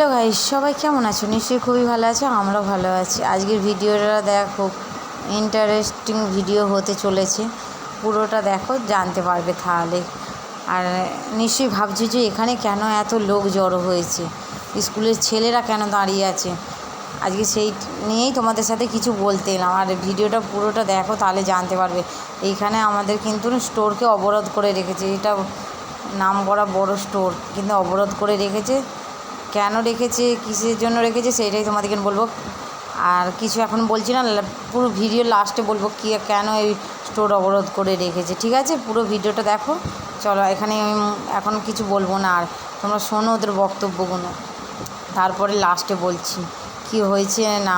Hello ভাই সবাই কেমন আছো? নিশ্চয়ই খুবই ভালো আছো, আমরাও ভালো আছি। আজকের ভিডিওটা দেখো ইন্টারেস্টিং ভিডিও হতে চলেছে। পুরোটা দেখো, জানতে পারবে তাহলে। আর নিশ্চয়ই ভাবছি যে এখানে কেন এত লোক জড়ো হয়েছে? স্কুলের ছেলেরা কেন দাঁড়িয়ে আছে? আজকে সেই নিয়েই তোমাদের সাথে কিছু বলতে এলাম। আর ভিডিওটা পুরোটা দেখো, তাহলে জানতে পারবে। এইখানে আমাদের কিন্তু স্টোরকে অবরোধ করে রেখেছে। এটা নাম করা বড় স্টোর, কিন্তু অবরোধ করে রেখেছে। কেন রেখেছে, কিসের জন্য রেখেছে, সেইটাই তোমাদেরকে বলব। আর কিছু এখন বলছি না পুরো ভিডিও লাস্টে বলব কি কেন এই স্টোর অবরোধ করে রেখেছে। ঠিক আছে? পুরো ভিডিওটা দেখো। চলো, এখানে এখন কিছু বলব না। আর তোমরা শোনো ওদের বক্তব্যগুলো। তারপরে লাস্টে বলছি, কি হয়েছে না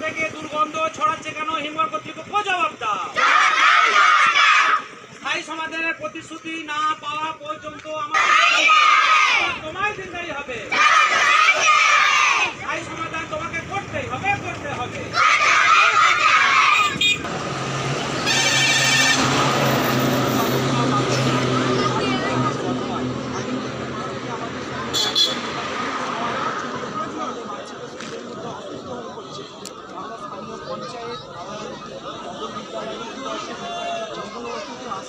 থেকে দুর্গন্ধ ছড়াচ্ছে কেন? হিমঘর কর্তৃপক্ষ জবাব দাও স্থায়ী সমাধানের প্রতিশ্রুতি না পাওয়া পর্যন্ত আমার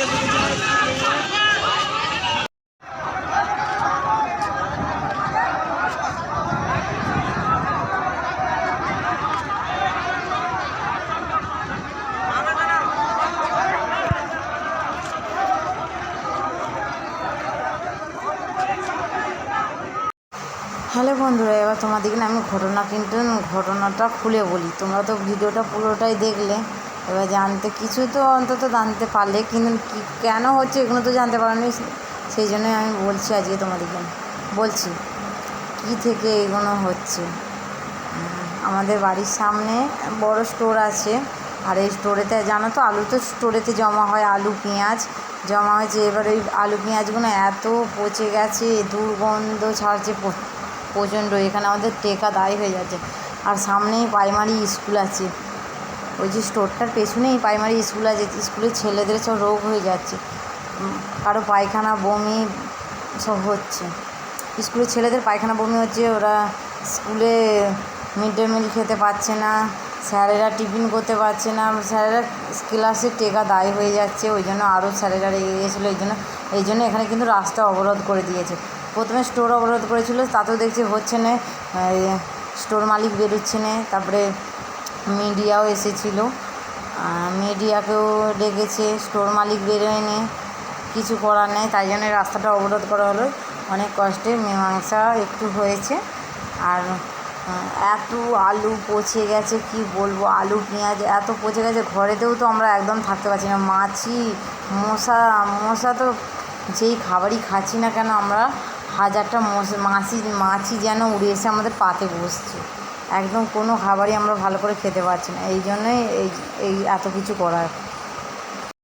হ্যালো বন্ধুরা, এবার তোমাদেরকে আমি ঘটনা কিন্তু ঘটনাটা খুলে বলি। তোমরা তো ভিডিওটা পুরোটাই দেখলে। এবার জানতে কিছু তো অন্তত জানতে পারলে, কিন্তু কি, কেন হচ্ছে এগুলো তো জানতে পারোনি সেই জন্যই আমি বলছি আজকে তোমাদেরকে। বলছি, কী থেকে এগুলো হচ্ছে? আমাদের বাড়ির সামনে বড় স্টোর আছে। আর এই স্টোরেতে, জানো তো, আলু তো স্টোরেতে জমা হয়, আলু, পেঁয়াজ জমা হয়েছে। এবার ওই আলু, পেঁয়াজগুলো এত পচে গেছে দুর্গন্ধ ছাড়ছে প্রচণ্ড। এখানে আমাদের টেকা দায় হয়ে যাচ্ছে। আর সামনেই প্রাইমারি স্কুল আছে। ওই যে স্টোরটার পেছনেই প্রাইমারি স্কুল আছে স্কুলের ছেলেদের সব রোগ হয়ে যাচ্ছে। কারও পায়খানা, বমি সব হচ্ছে। স্কুলের ছেলেদের পায়খানা, বমি হচ্ছে, ওরা স্কুলে মিড ডে মিল খেতে পারছে না, স্যারেরা টিফিন করতে পারছে না, স্যারেরা ক্লাসে টেকা দায় হয়ে যাচ্ছে, ওই জন্য আরও স্যারেরা রেগে গিয়েছিল এই জন্য এই জন্য এখানে কিন্তু রাস্তা অবরোধ করে দিয়েছে। প্রথমে স্টোর অবরোধ করেছিল, তাতেও দেখছি হচ্ছে না স্টোর মালিক বেরোচ্ছে না, তারপরে মিডিয়াও এসেছিল। মিডিয়াকেও ডেকেছে, স্টোর মালিক বেরোয়নি, কিছু করার নেই, তাই জন্য রাস্তাটা অবরোধ করা হলো। অনেক কষ্টে মীমাংসা একটু হয়েছে। আর এত আলু পচে গেছে, কি বলব? আলু, পেঁয়াজ এত পচে গেছে, ঘরেতেও তো আমরা একদম থাকতে পারছি না। মাছি, মশা মশা তো যেই খাবারই খাচ্ছি না কেন, আমরা হাজারটা মশা, মাছি মাছি যেন উড়ে এসে আমাদের পাতে বসছে। একদম কোনো খাবারই আমরা ভালো করে খেতে পারছি না। এই জন্যই এই এই এত কিছু করার।